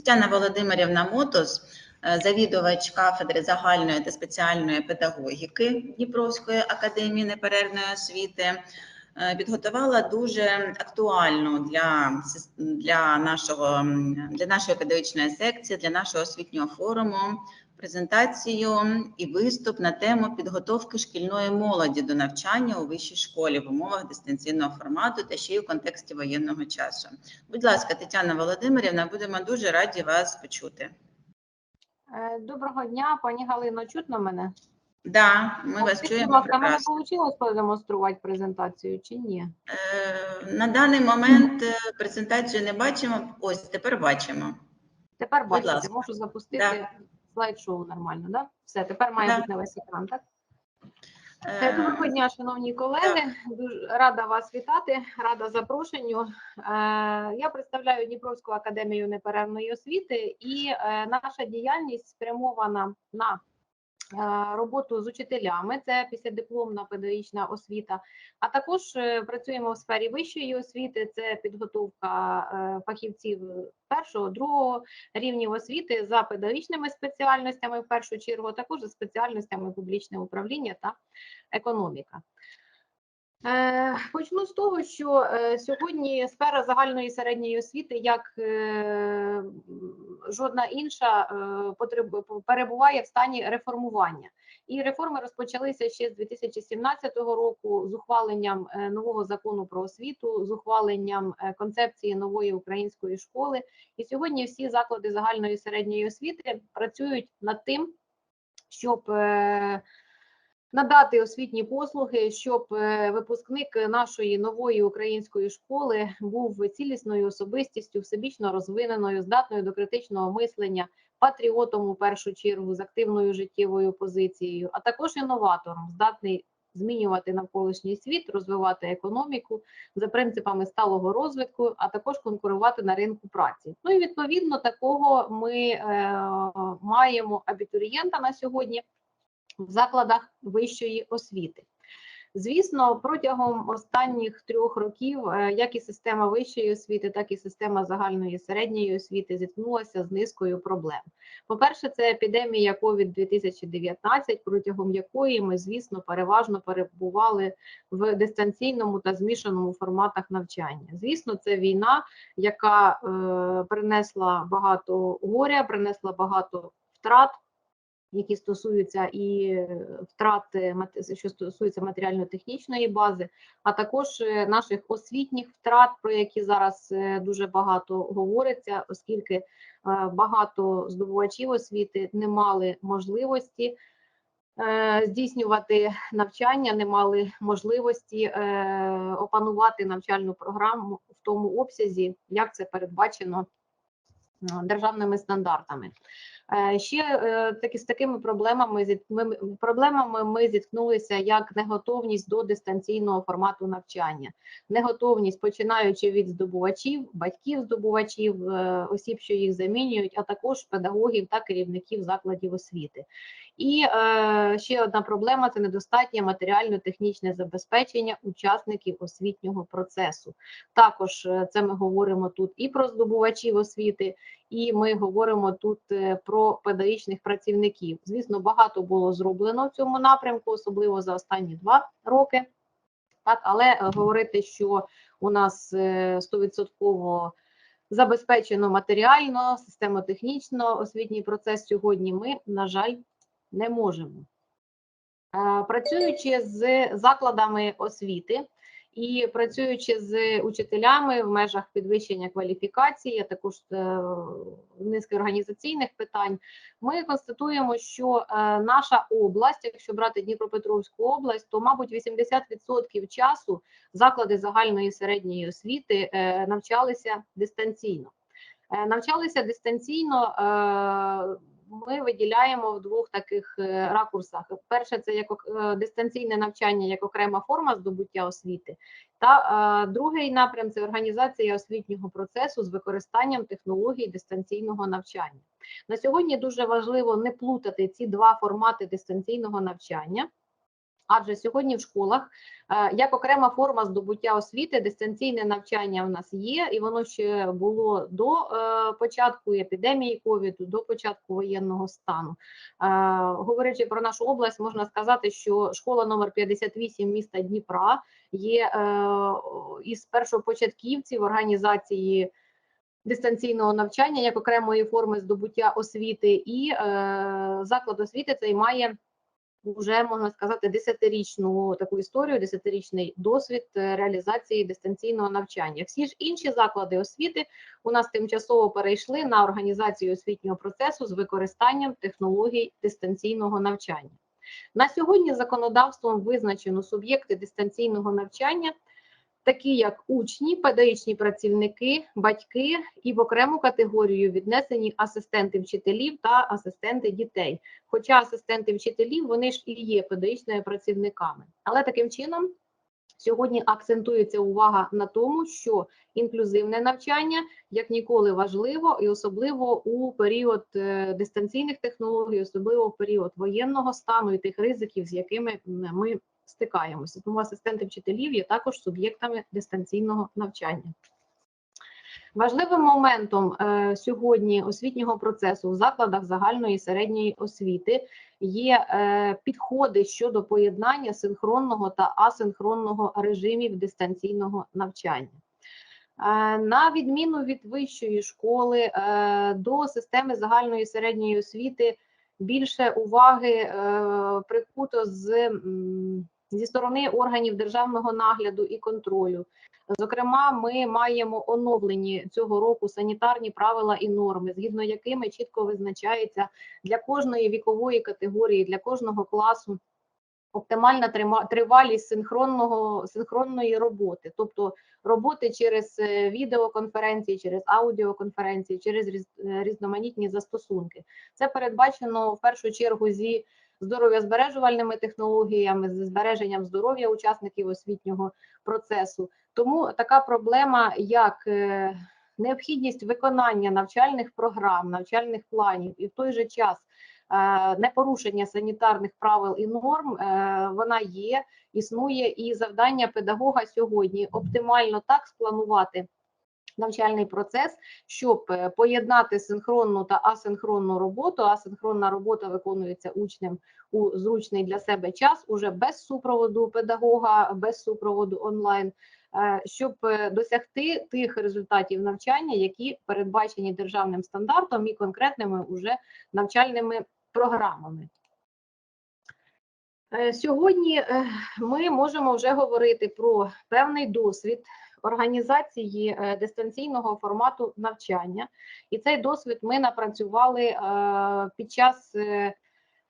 Тетяна Володимирівна Мотос, е, завідувач кафедри загальної та спеціальної педагогіки Дніпровської академії неперервної освіти, е, підготувала дуже актуальну для, для, нашого, для нашої педагогічної секції, для нашого освітнього форуму презентацію і виступ на тему підготовки шкільної молоді до навчання у вищій школі в умовах дистанційного формату та ще й у контексті воєнного часу. Будь ласка, Тетяна Володимирівна, будемо дуже раді вас почути. Е, Доброго дня, пані Галино, чутно мене? Да, ми вас чуємо будь ласка, мене вийшло продемонструвати презентацію чи ні? Е, На даний момент е, презентацію не бачимо. Ось тепер бачимо. Тепер бачите, можу запустити Да. Слайд-шоу нормально, да? Все, тепер має Да. бути на весь екран, так? Е, Е, Доброго дня, шановні колеги. Дуже рада вас вітати, рада запрошенню. Е, Я представляю Дніпровську академію неперервної освіти, і наша діяльність спрямована на роботу з учителями, це післядипломна педагогічна освіта. А також е, працюємо в сфері вищої освіти, це підготовка е, фахівців першого, другого рівнів освіти за педагогічними спеціальностями, в першу чергу, а також за спеціальностями публічне управління та економіка. Е, Почну з того, що е, сьогодні сфера загальної середньої освіти, як е, жодна інша, перебуває в стані реформування. І реформи розпочалися ще з 2017 року з ухваленням нового закону про освіту, з ухваленням концепції нової української школи. І сьогодні всі заклади загальної середньої освіти працюють над тим, щоб надати освітні послуги, щоб е, випускник нашої нової української школи був цілісною особистістю, всебічно розвиненою, здатною до критичного мислення, патріотом у першу чергу з активною життєвою позицією, а також інноватором, здатний змінювати навколишній світ, розвивати економіку за принципами сталого розвитку, а також конкурувати на ринку праці. Ну і відповідно такого ми е, маємо абітурієнта на сьогодні в закладах вищої освіти. Звісно, протягом останніх трьох років е, як і система вищої освіти, так і система загальної середньої освіти зіткнулася з низкою проблем. По-перше, це епідемія COVID-2019, протягом якої ми, звісно, переважно перебували в дистанційному та змішаному форматах навчання. Звісно, це війна, яка е, принесла багато горя, принесла багато втрат які стосуються і е, втрати, що стосується матеріально-технічної бази, а також е, наших освітніх втрат, про які зараз е, дуже багато говориться, оскільки багато здобувачів освіти не мали можливості здійснювати навчання, не мали можливості опанувати навчальну програму в тому обсязі, як це передбачено державними стандартами. Е, Ще е, такі з такими проблемами проблемами ми зіткнулися як неготовність до дистанційного формату навчання, неготовність починаючи від здобувачів, батьків здобувачів, е, осіб, що їх замінюють, а також педагогів та керівників закладів освіти. І е, ще одна проблема це недостатнє матеріально-технічне забезпечення учасників освітнього процесу. Також е, це ми говоримо тут і про здобувачів освіти, і ми говоримо тут е, про педагогічних працівників. Звісно, багато було зроблено в цьому напрямку, особливо за останні два роки. Так, але е, говорити, що у нас е, 100% забезпечено матеріально, системотехнічно освітній процес сьогодні ми, на жаль, не можемо. Е, Працюючи з закладами освіти і працюючи з учителями в межах підвищення кваліфікації, а також е, низки організаційних питань, ми констатуємо, що е, наша область, якщо брати Дніпропетровську область, то, мабуть, 80% часу заклади загальної середньої освіти навчалися дистанційно. Навчалися дистанційно. Ми виділяємо в двох таких е, ракурсах: перше, це як е, дистанційне навчання як окрема форма здобуття освіти, та е, другий напрям це організація освітнього процесу з використанням технологій дистанційного навчання. На сьогодні дуже важливо не плутати ці два формати дистанційного навчання. Адже сьогодні в школах е, як окрема форма здобуття освіти, дистанційне навчання в нас є, і воно ще було до е, початку епідемії ковіду, до початку воєнного стану. Е, Говорячи про нашу область, можна сказати, що школа номер 58 міста Дніпра є із першопочатківців організації дистанційного навчання як окремої форми здобуття освіти, і заклад освіти цей має вже можна сказати десятирічну таку історію, десятирічний досвід е, реалізації дистанційного навчання. Всі ж інші заклади освіти у нас тимчасово перейшли на організацію освітнього процесу з використанням технологій дистанційного навчання. На сьогодні законодавством визначено суб'єкти дистанційного навчання, такі як учні, педагогічні працівники, батьки і в окрему категорію віднесені асистенти вчителів та асистенти дітей. Хоча асистенти вчителів вони ж і є педагогічними працівниками. Але таким чином сьогодні акцентується увага на тому, що інклюзивне навчання як ніколи важливо, і особливо у період е, дистанційних технологій, особливо в період воєнного стану і тих ризиків, з якими ми стикаємося. Тому асистенти вчителів є також суб'єктами дистанційного навчання. Важливим моментом е, сьогодні освітнього процесу в закладах загальної і середньої освіти є е, підходи щодо поєднання синхронного та асинхронного режимів дистанційного навчання. Е, На відміну від вищої школи е, до системи загальної і середньої освіти більше уваги е, прикуто з, м, зі сторони органів державного нагляду і контролю. Зокрема, ми маємо оновлені цього року санітарні правила і норми, згідно якими чітко визначається для кожної вікової категорії, для кожного класу оптимальна тривалість синхронного синхронної роботи, тобто роботи через е, відеоконференції, через аудіоконференції, через е, різноманітні застосунки. Це передбачено в першу чергу зі здоров'язбережувальними технологіями, з збереженням здоров'я учасників освітнього процесу. Тому така проблема, як е, необхідність виконання навчальних програм, навчальних планів, і в той же час е, непорушення санітарних правил і норм, е, вона є, існує, і завдання педагога сьогодні оптимально так спланувати навчальний процес, щоб е, поєднати синхронну та асинхронну роботу. Асинхронна робота виконується учнем у зручний для себе час, уже без супроводу педагога, без супроводу онлайн, е, щоб е, досягти тих результатів навчання, які передбачені державним стандартом і конкретними уже навчальними програмами. Сьогодні ми можемо вже говорити про певний досвід організації е, дистанційного формату навчання, і цей досвід ми напрацювали е, під час е,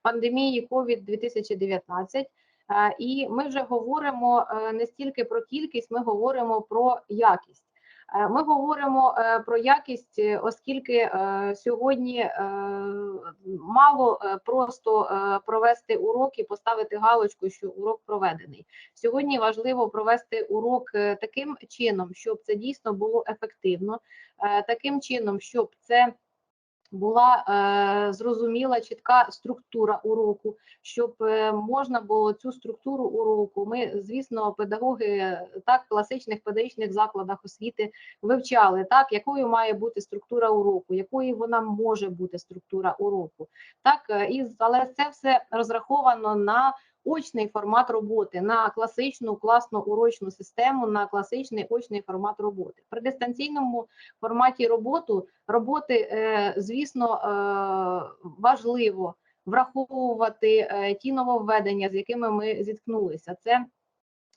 пандемії COVID-2019. Е, І ми вже говоримо не стільки про кількість, ми говоримо про якість. Е, Ми говоримо е, про якість, е, оскільки сьогодні мало просто провести урок і поставити галочку, що урок проведений. Сьогодні важливо провести урок таким чином, щоб це дійсно було ефективно, таким чином, щоб це була е, зрозуміла чітка структура уроку, щоб е, можна було цю структуру уроку. Ми, звісно, педагоги е, так класичних педагогічних закладах освіти вивчали, так якою має бути структура уроку, якою вона може бути структура уроку. Так, е, і але це все розраховано на очний формат роботи, на класичну класну урочну систему, на класичний очний формат роботи. При дистанційному форматі роботу роботи, е, звісно, е, важливо враховувати е, ті нововведення, з якими ми зіткнулися. Це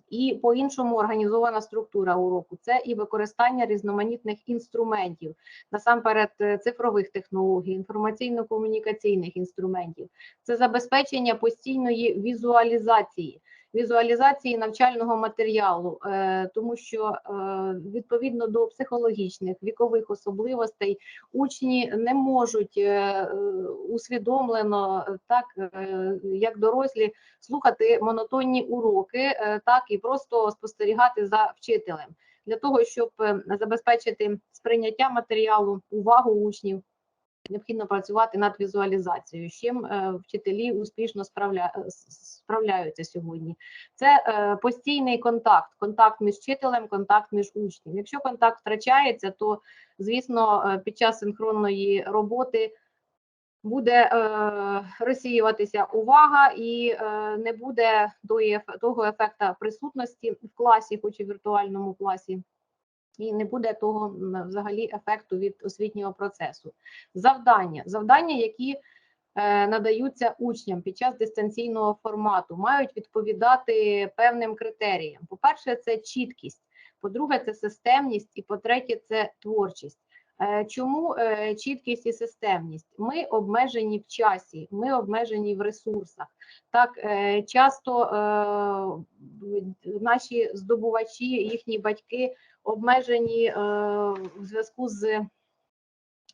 і по-іншому організована структура уроку, це і використання різноманітних інструментів, насамперед е, цифрових технологій, інформаційно-комунікаційних інструментів, це забезпечення постійної візуалізації. Візуалізації навчального матеріалу, е, тому що е, відповідно до психологічних вікових особливостей учні не можуть е, усвідомлено, так як дорослі, слухати монотонні уроки, так і просто спостерігати за вчителем для того, щоб забезпечити сприйняття матеріалу, увагу учнів. Необхідно працювати над візуалізацією, з чим е, вчителі успішно справля... е, справляються сьогодні. Це е, постійний контакт, контакт між вчителем, контакт між учнем. Якщо контакт втрачається, то звісно під час синхронної роботи буде е, розсіюватися увага і е, не буде того ефекта присутності в класі, хоч і в віртуальному класі. І не буде того взагалі ефекту від освітнього процесу. Завдання, завдання, які е, надаються учням під час дистанційного формату, мають відповідати певним критеріям. По-перше, це чіткість, по-друге, це системність, і по-третє, це творчість. Е, Чому е, чіткість і системність? Ми обмежені в часі, ми обмежені в ресурсах. Так е, часто наші здобувачі, їхні батьки обмежені в зв'язку з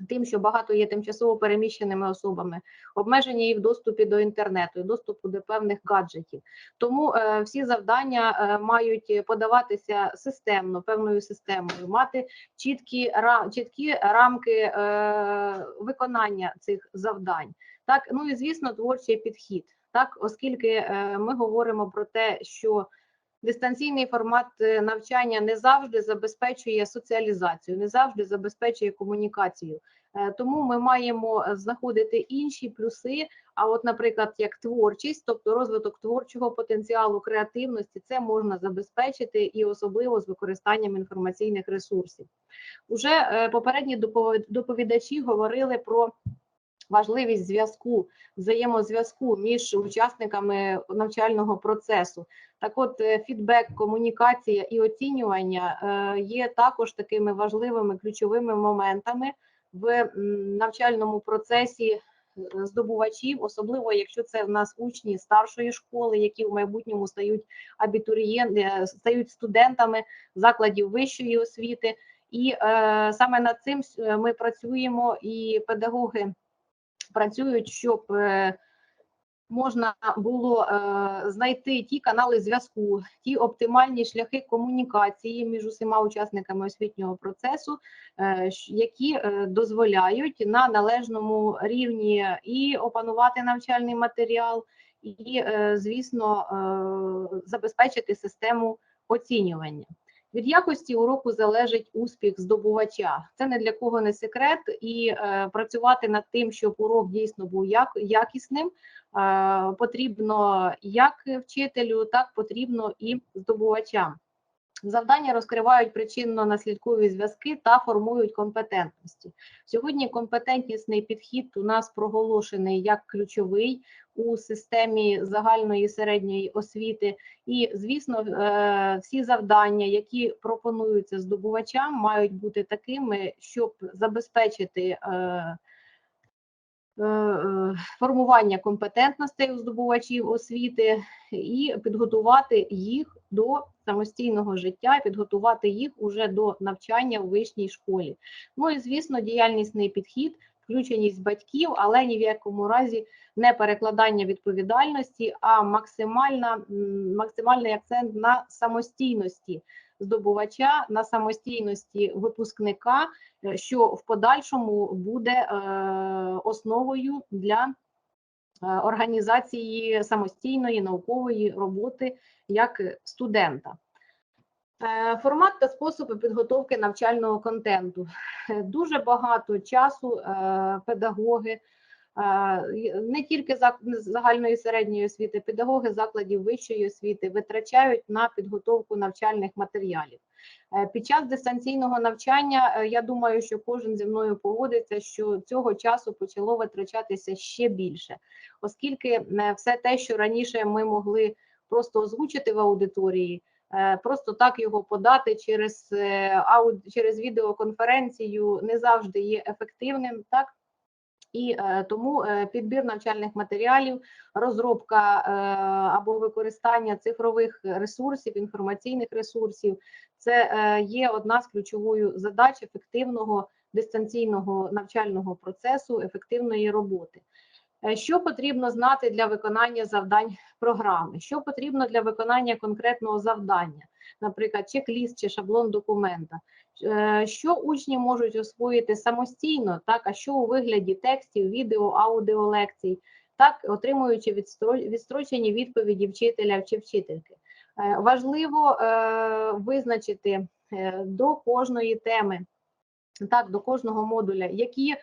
тим, що багато є тимчасово переміщеними особами, обмежені і в доступі до інтернету, і доступу до певних гаджетів. Тому е, всі завдання е, мають подаватися системно, певною системою, мати чіткі, ра, чіткі рамки е, виконання цих завдань. Так, ну і звісно, творчий підхід. Так, оскільки е, ми говоримо про те, що дистанційний формат е, навчання не завжди забезпечує соціалізацію, не завжди забезпечує комунікацію. Е, Тому ми маємо е, знаходити інші плюси. А от, наприклад, як творчість, тобто розвиток творчого потенціалу, креативності, це можна забезпечити і особливо з використанням інформаційних ресурсів. Уже попередні допові- доповідачі говорили про важливість зв'язку, взаємозв'язку між учасниками навчального процесу. Так, от е, фідбек, комунікація і оцінювання е, є також такими важливими ключовими моментами в навчальному процесі е, здобувачів, особливо якщо це в нас учні старшої школи, які в майбутньому стають абітурієнтами, стають студентами закладів вищої освіти. І е, саме над цим ми працюємо, і педагоги працюють, щоб е, можна було е, знайти ті канали зв'язку, ті оптимальні шляхи комунікації між усіма учасниками освітнього процесу, е, які дозволяють на належному рівні і опанувати навчальний матеріал, і, звісно, забезпечити систему оцінювання. Від якості уроку залежить успіх здобувача. Це не для кого не секрет, і е, працювати над тим, щоб урок дійсно був як, якісним, е, потрібно як вчителю, так потрібно і здобувачам. Завдання розкривають причинно-наслідкові зв'язки та формують компетентності. Сьогодні компетентнісний підхід у нас проголошений як ключовий у системі загальної середньої освіти. І, звісно, е, всі завдання, які пропонуються здобувачам, мають бути такими, щоб забезпечити е, е, формування компетентностей у здобувачів освіти і підготувати їх до самостійного життя, підготувати їх уже до навчання в вищій школі. Ну і звісно, діяльнісний підхід, включеність батьків, але ні в якому разі не перекладання відповідальності, а максимальна, максимальний акцент на самостійності здобувача, на самостійності випускника, е, що в подальшому буде е, основою для е, організації самостійної наукової роботи як студента. Е, Формат та способи підготовки навчального контенту. Дуже багато часу е, педагоги, е, не тільки загальної середньої освіти, педагоги закладів вищої освіти витрачають на підготовку навчальних матеріалів. Під час дистанційного навчання я думаю, що кожен зі мною погодиться, що цього часу почало витрачатися ще більше, оскільки все те, що раніше ми могли просто озвучити в аудиторії, просто так його подати через е, ауд через відеоконференцію не завжди є ефективним, так і е, тому е, підбір навчальних матеріалів, розробка е, або використання цифрових ресурсів, інформаційних ресурсів це е, є одна з ключовою задач ефективного дистанційного навчального процесу, ефективної роботи. Е, Що потрібно знати для виконання завдань програми? Що потрібно для виконання конкретного завдання, наприклад, чек-ліст чи шаблон документа? Е, Що учні можуть освоїти самостійно, так, а що у вигляді текстів, відео, аудіолекцій, так, отримуючи відстро- відстрочені відповіді вчителя чи вчительки. Е, Важливо визначити до кожної теми, так, до кожного модуля, які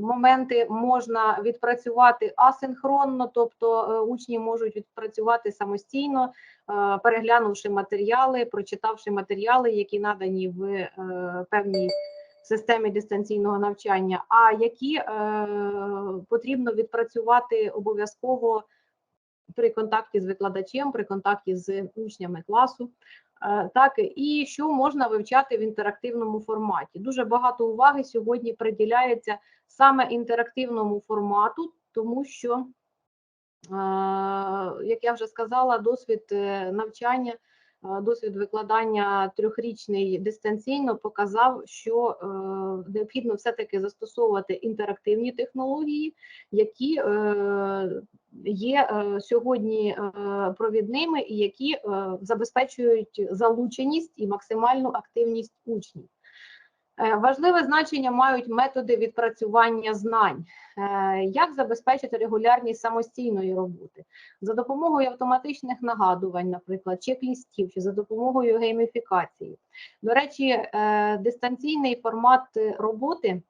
моменти можна відпрацювати асинхронно, тобто е, учні можуть відпрацювати самостійно, е, переглянувши матеріали, прочитавши матеріали, які надані в е, певній системі дистанційного навчання, а які е, потрібно відпрацювати обов'язково при контакті з викладачем, при контакті з учнями класу. Е, Так, і що можна вивчати в інтерактивному форматі. Дуже багато уваги сьогодні приділяється саме інтерактивному формату, тому що, е, як я вже сказала, досвід е, навчання, досвід викладання трьохрічний дистанційно показав, що е, необхідно все-таки застосовувати інтерактивні технології, які е, є е, сьогодні е, провідними і які е, забезпечують залученість і максимальну активність учнів. Е, Важливе значення мають методи відпрацювання знань. Е, Як забезпечити регулярність самостійної роботи за допомогою автоматичних нагадувань, наприклад, чек-лістів чи за допомогою гейміфікації. До речі, е, дистанційний формат роботи,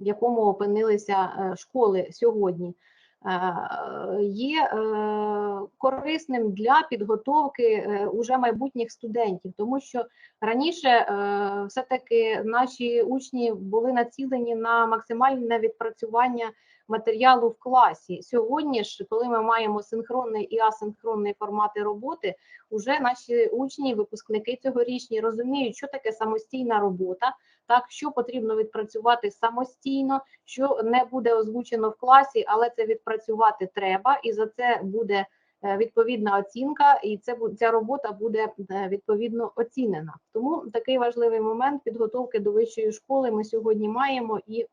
в якому опинилися школи сьогодні, є е, корисним для підготовки е, уже майбутніх студентів, тому що раніше е, все-таки наші учні були націлені на максимальне відпрацювання матеріалу в класі. Сьогодні ж, коли ми маємо синхронний і асинхронний формати роботи, уже наші учні, випускники цьогорічні розуміють, що таке самостійна робота, так що потрібно відпрацювати самостійно, що не буде озвучено в класі, але це відпрацювати треба, і за це буде е, відповідна оцінка, і це ця робота буде е, відповідно оцінена. Тому такий важливий момент підготовки до вищої школи ми сьогодні маємо і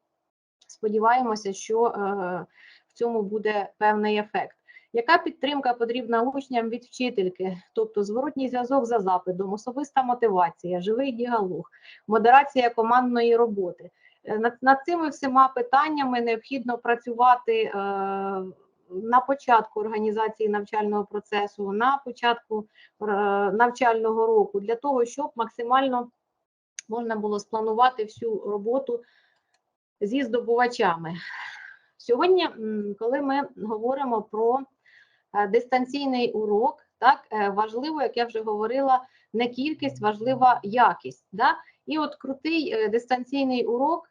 сподіваємося, що е, в цьому буде певний ефект. Яка підтримка потрібна учням від вчительки? Тобто зворотній зв'язок за запитом, особиста мотивація, живий діалог, модерація командної роботи. Е, Над, над цими всіма питаннями необхідно працювати е, на початку організації навчального процесу, на початку е, навчального року, для того, щоб максимально можна було спланувати всю роботу зі здобувачами. Сьогодні, коли ми говоримо про е, дистанційний урок, так е, важливо, як я вже говорила, не кількість, важлива якість. Да? І от крутий е, дистанційний урок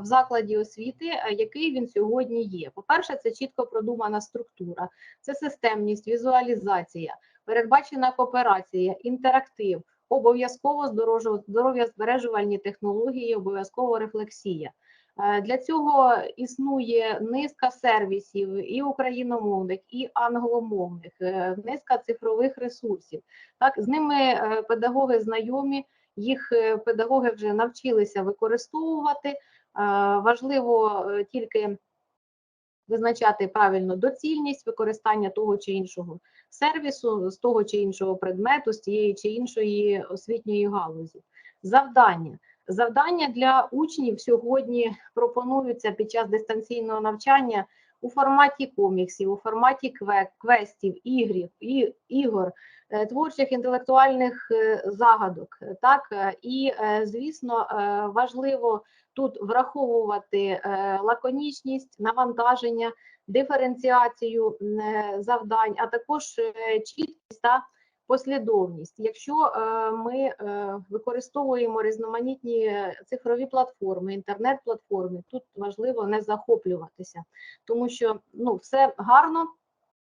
в закладі освіти, який він сьогодні є. По-перше, це чітко продумана структура, це системність, візуалізація, передбачена кооперація, інтерактив, обов'язково здоров'язбережувальні технології, обов'язково рефлексія. Е, Для цього існує низка сервісів і україномовних, і англомовних, е, низка цифрових ресурсів. Так, з ними е, педагоги знайомі, їх педагоги вже навчилися використовувати. Важливо тільки визначати правильно доцільність використання того чи іншого сервісу, з того чи іншого предмету, з тієї чи іншої освітньої галузі. Завдання. Завдання для учнів сьогодні пропонуються під час дистанційного навчання у форматі коміксів, у форматі квестів, ігрів, ігор, е, творчих інтелектуальних е, загадок. Так? е, І, звісно, важливо тут враховувати лаконічність, навантаження, диференціацію завдань, а також чіткість та послідовність. Якщо е, ми е, використовуємо різноманітні цифрові платформи, інтернет-платформи, тут важливо не захоплюватися, тому що ну, все гарно,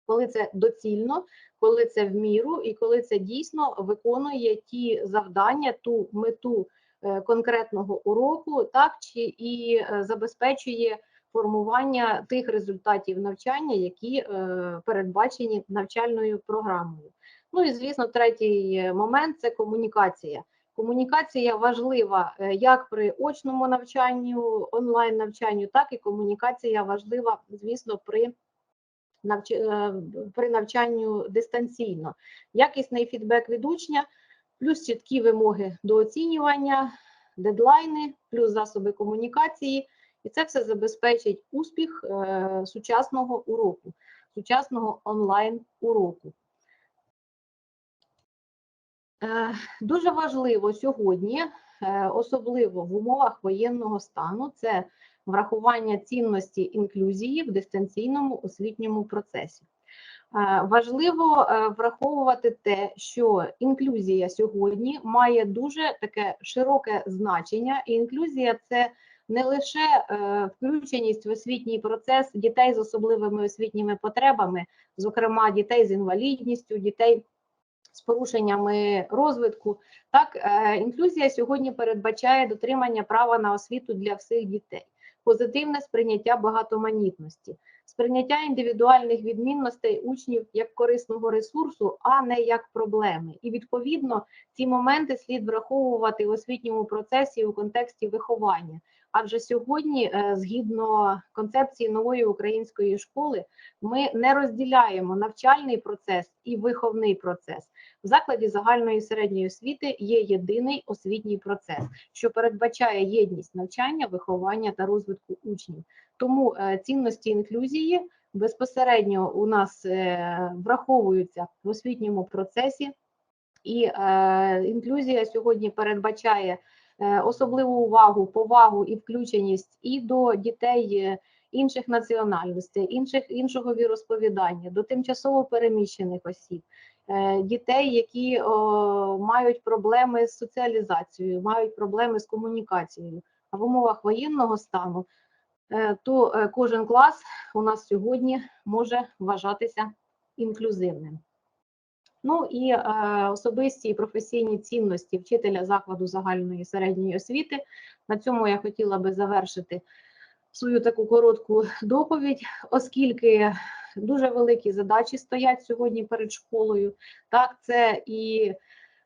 коли це доцільно, коли це в міру і коли це дійсно виконує ті завдання, ту мету е, конкретного уроку, так чи і забезпечує формування тих результатів навчання, які передбачені навчальною програмою. Ну і звісно, третій е, момент це комунікація. Комунікація важлива е, як при очному навчанню, онлайн навчанню, так і комунікація важлива, звісно, при навч... е, при навчанню дистанційно. Якісний фідбек від учня, плюс чіткі вимоги до оцінювання, дедлайни, плюс засоби комунікації. І це все забезпечить успіх сучасного уроку, сучасного онлайн уроку. Е, Дуже важливо сьогодні, е, особливо в умовах воєнного стану, це врахування цінності інклюзії в дистанційному освітньому процесі. Е, Важливо враховувати те, що інклюзія сьогодні має дуже таке широке значення, і інклюзія це не лише включеність в освітній процес дітей з особливими освітніми потребами, зокрема дітей з інвалідністю, дітей з порушеннями розвитку. Так, е, інклюзія сьогодні передбачає дотримання права на освіту для всіх дітей, позитивне сприйняття багатоманітності, сприйняття індивідуальних відмінностей учнів як корисного ресурсу, а не як проблеми. І відповідно ці моменти слід враховувати в освітньому процесі у контексті виховання. Адже сьогодні, е, згідно концепції нової української школи, ми не розділяємо навчальний процес і виховний процес. В закладі загальної середньої освіти є єдиний освітній процес, що передбачає єдність навчання, виховання та розвитку учнів. Тому е, цінності інклюзії безпосередньо у нас е, враховуються в освітньому процесі, і інклюзія сьогодні передбачає особливу увагу, повагу і включеність і до дітей. е, Інших національностей, інших іншого віросповідання, до тимчасово переміщених осіб, е, дітей, які о, мають проблеми з соціалізацією, мають проблеми з комунікацією. А в умовах воєнного стану е, то е, кожен клас у нас сьогодні може вважатися інклюзивним. Ну і е, особисті і професійні цінності вчителя закладу загальної середньої освіти. На цьому я хотіла би завершити свою таку коротку доповідь, оскільки дуже великі задачі стоять сьогодні перед школою. Так, це і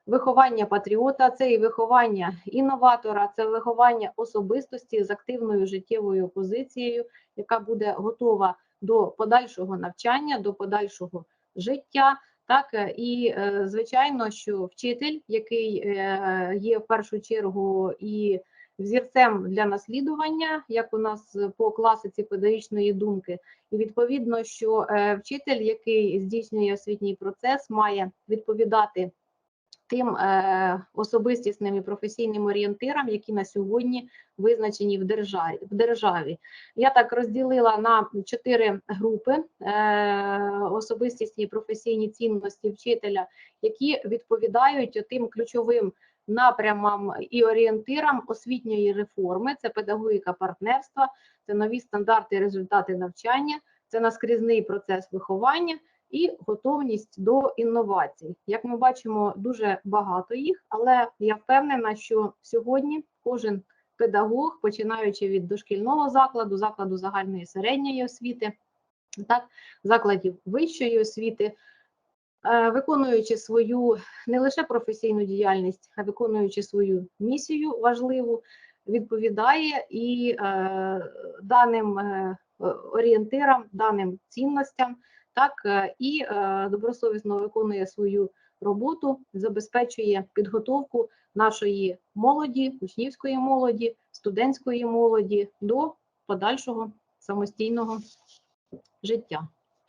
виховання патріота, це і виховання інноватора, це виховання особистості з активною життєвою позицією, яка буде готова до подальшого навчання, до подальшого життя. Так е, і е, звичайно, що вчитель, який е, є в першу чергу і взірцем для наслідування, як у нас по класиці педагогічної думки, і відповідно, що вчитель, який здійснює освітній процес, має відповідати тим е, особистісним і професійним орієнтирам, які на сьогодні визначені в державі. В державі. Я так розділила на чотири групи е, особистісні і професійні цінності вчителя, які відповідають тим ключовим напрямам і орієнтирам освітньої реформи. Це педагогіка партнерства, це нові стандарти і результати навчання, це наскрізний процес виховання і готовність до інновацій. Як ми бачимо, дуже багато їх, але я впевнена, що сьогодні кожен педагог, починаючи від дошкільного закладу, закладу загальної середньої освіти, так, закладів вищої освіти, е, виконуючи свою не лише професійну діяльність, а виконуючи свою місію важливу, відповідає і е, даним е, орієнтирам, даним цінностям, так е, і е, добросовісно виконує свою роботу, забезпечує підготовку нашої молоді, учнівської молоді, студентської молоді до подальшого самостійного життя.